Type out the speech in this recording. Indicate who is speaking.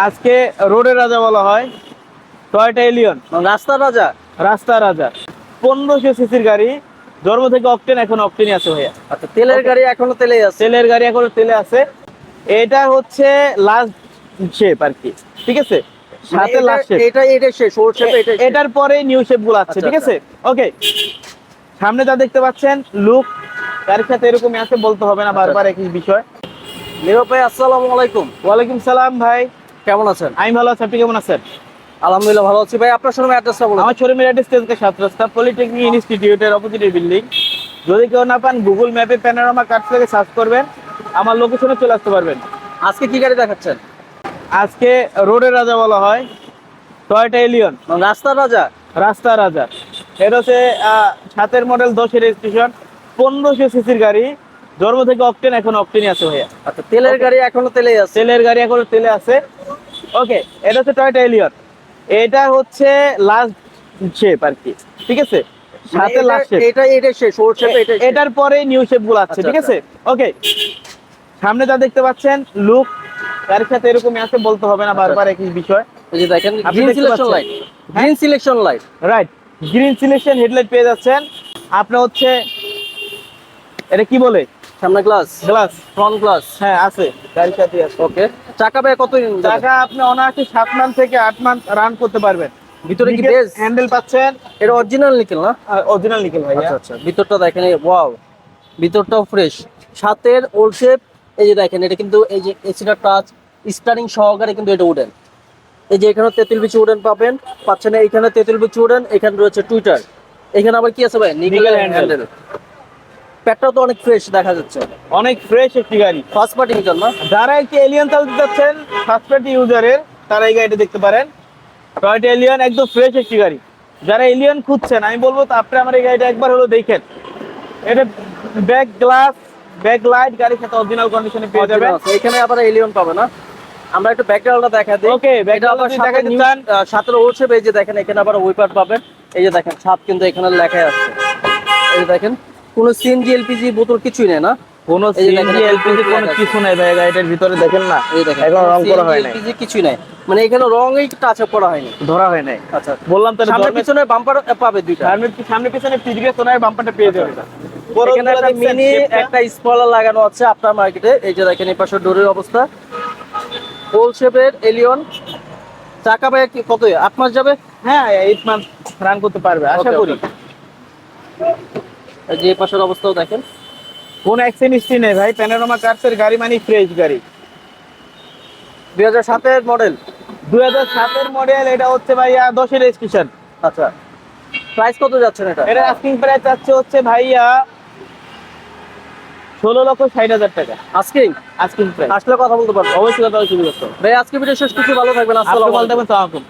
Speaker 1: আজকে রোডের রাজা বলা হয় টয়টা এলিয়ন।
Speaker 2: রাস্তার রাজা?
Speaker 1: রাস্তা রাজা। পনেরোশো সিসির গাড়ি জন্ম থেকে অকটেন এখন অকটেনই আছে ভাইয়া।
Speaker 2: আচ্ছা তেলের গাড়ি এখনও তেলে আছে?
Speaker 1: তেলের গাড়ি এখনও তেলে আছে। এটা হচ্ছে লাস্ট শেপ আর কি ঠিক আছে? সাথে
Speaker 2: মানে
Speaker 1: লাস্ট শেপ
Speaker 2: এটা এটা শেষ ওর শেপ এটা
Speaker 1: এটার পরে নিউ শেপগুলো আছে
Speaker 2: আচ্ছা,
Speaker 1: ঠিক আছে ওকে সামনে যা দেখতে পাচ্ছেন লুক গাড়ির সাথে এরকমই আছে বলতে হবে না বারবার একই বিষয়।
Speaker 2: নীরব ভাই আসসালামু আলাইকুম।
Speaker 1: ওয়ালাইকুম সালাম ভাই।
Speaker 2: কেমন আছেন?
Speaker 1: আমি ভালো আছি আপনি কেমন আছেন?
Speaker 2: আলহামদুলিল্লাহ ভালো আছি। ভাই আপনার শোরুমের অ্যাড্রেসটা বলুন।
Speaker 1: আমার শোরুমের অ্যাড্রেস তেজকে সাত রাস্তা পলিটেকনিক ইনস্টিটিউটের অপোজিটের বিল্ডিং। যদি কেউ না পান গুগল ম্যাপে প্যানোরামা কার্ড থেকে সার্চ করবেন। আমার লোকেশনে চলে আসতে পারবেন।
Speaker 2: আজকে কি গাড়ি দেখাচ্ছেন?
Speaker 1: আজকে রোডের রাজা বলা হয় টয়টা এলিয়ন
Speaker 2: রাস্তার রাজা?
Speaker 1: রাস্তার রাজা। এটা হচ্ছে সাতের মডেল দশের রেজিস্ট্রেশন পনেরোশো সিসির গাড়ি। জন্ম থেকে অকটেন এখন অকটেনই আছে ভাইয়া।
Speaker 2: আচ্ছা তেলের গাড়ি এখনও তেলেই আছে?
Speaker 1: তেলের গাড়ি এখনও তেলে আছে। ওকে এটা হচ্ছে টয়টা এলিয়ন এটা হচ্ছে লাস্ট শেপ আর কি ঠিক আছে?
Speaker 2: মানে
Speaker 1: সাথে লাস্ট শেপ
Speaker 2: এটা এটা শেষ ওর শেপ এটা
Speaker 1: এটার পরে নিউ শেপগুলো আছে
Speaker 2: আচ্ছা,
Speaker 1: ঠিক আছে? ওকে সামনে যা দেখতে পাচ্ছেন লুক তার সাথে এরকমই আছে বলতে হবে না বারবার একই বিষয়।
Speaker 2: এই যে দেখেন
Speaker 1: আপনি
Speaker 2: green selection? Light green selection light
Speaker 1: right green selection headlight পেয়ে যাচ্ছেন। আপনার হচ্ছে এটা কি বলে?
Speaker 2: সামনে গ্লাস
Speaker 1: গ্লাস
Speaker 2: ফ্রন্ট গ্লাস
Speaker 1: হ্যাঁ আছে। গাড়ির সাথে আছে।
Speaker 2: ওকে চাকা ভাই কত টাকা
Speaker 1: টাকা আপনি অনায়াসে সাত মান্থ থেকে আট মান্থ রান করতে পারবেন।
Speaker 2: ভিতরে কি বেজ
Speaker 1: হ্যান্ডেল পাচ্ছেন?
Speaker 2: এটা অরিজিনাল নিকেল না?
Speaker 1: অরিজিনাল নিকেল ভাই
Speaker 2: আচ্ছা আচ্ছা। ভিতরটা দেখেন ওয়াও ভিতরটাও ফ্রেশ সাতের ওল্ড শেপ এই যে দেখেন এটা কিন্তু এই যে এসিটা টাচ স্টারিং সহকারে কিন্তু এটা উডেন এই যে এখানে তেঁতুল বিচি উডেন পাবেন পাচ্ছেন এখানে তেঁতুল বিচি উডেন এখানে রয়েছে টুইটার এখানে আবার কি আছে ভাই? নিকেল হ্যান্ডেল প্যাটটাও তো অনেক ফ্রেশ দেখা যাচ্ছে।
Speaker 1: অনেক ফ্রেশ একটি গাড়ি।
Speaker 2: ফার্স্ট পার্টি নিকেল না?
Speaker 1: যারা একটি এলিয়ন চালাতে যাচ্ছেন ফার্স্ট পার্টি ইউজারের তারা এই গাড়িটা দেখতে পারেন। টয়টা এলিয়ন একদম ফ্রেশ একটি গাড়ি। যারা এলিয়ন খুঁজছেন আমি বলব আপনি আমার এই গাড়িটা একবার হলো দেখেন। এটা ব্যাক গ্লাস ব্যাক লাইট গাড়ির সাথে অরিজিনাল কন্ডিশনে পেয়ে যাবেন।
Speaker 2: এখানে আবার এলিয়ন পাবে না। আমরা একটু ব্যাকগ্রাউন্ডটা দেখা দিই। এটা
Speaker 1: background
Speaker 2: আবার
Speaker 1: যদি
Speaker 2: সাথে শেপ এই যে দেখেন এখানে আবার ওয়েপার পাবেন। এই যে দেখেন ছাদ কিন্তু এখানে লেখাই আছে। এই যে দেখেন কোনো সিএনজি এলপিজি বোতল কিছুই নেই না।
Speaker 1: কোনো সিএনজি এলপিজি কোনো কিছু নাই ভাই গাড়িটার ভিতরে দেখেন না।
Speaker 2: এই দেখেন
Speaker 1: এখন রং করা হয় নাই।
Speaker 2: এলপিজি কিছুই নাই মানে এখানে রঙই টাচ আপ করা হয়নি।
Speaker 1: ধরা হয় নাই।
Speaker 2: আচ্ছা
Speaker 1: বললাম তো এটা
Speaker 2: সামনে পিছনে বাম্পার পাবে দুইটা।
Speaker 1: সামনে সামনে পিছনে পিছনে সোনার বাম্পারটা পেয়ে যাবে।
Speaker 2: এখানে একটা মিনি একটা স্পয়লার লাগানো আছে আপনার মার্কেটে এই যে দেখেন এই পাশে ডোরের অবস্থা। হোল শেপের এলিয়ন চাকা ভাই কত? আট মাস যাবে?
Speaker 1: হ্যাঁ এইট মান্থ রান করতে পারবে আশা করি।
Speaker 2: যে পাশের অবস্থাও দেখেন।
Speaker 1: কোন অ্যাক্সিডেন্ট হিস্ট্রি নেই ভাই প্যানোরামা কার্সের গাড়ি মানে ফ্রেশ গাড়ি।
Speaker 2: দুই হাজার সাতের মডেল
Speaker 1: দুই হাজার সাতের মডেল এটা হচ্ছে ভাইয়া দশের রেজিস্ট্রেশন
Speaker 2: আচ্ছা। প্রাইস কত যাচ্ছে এটা?
Speaker 1: এটা আস্কিং প্রাইস চাচ্ছে হচ্ছে ভাইয়া ষোলো লক্ষ ষাট হাজার টাকা।
Speaker 2: আজকে
Speaker 1: আস্কিং প্রাইস
Speaker 2: আসলে কথা বলতে পারব।
Speaker 1: অবশ্যই কথা করতে
Speaker 2: ভাই আজকে ভিডিও শেষ কিছু ভালো থাকবেন আসসালামু
Speaker 1: বলতে
Speaker 2: আলাইকুম।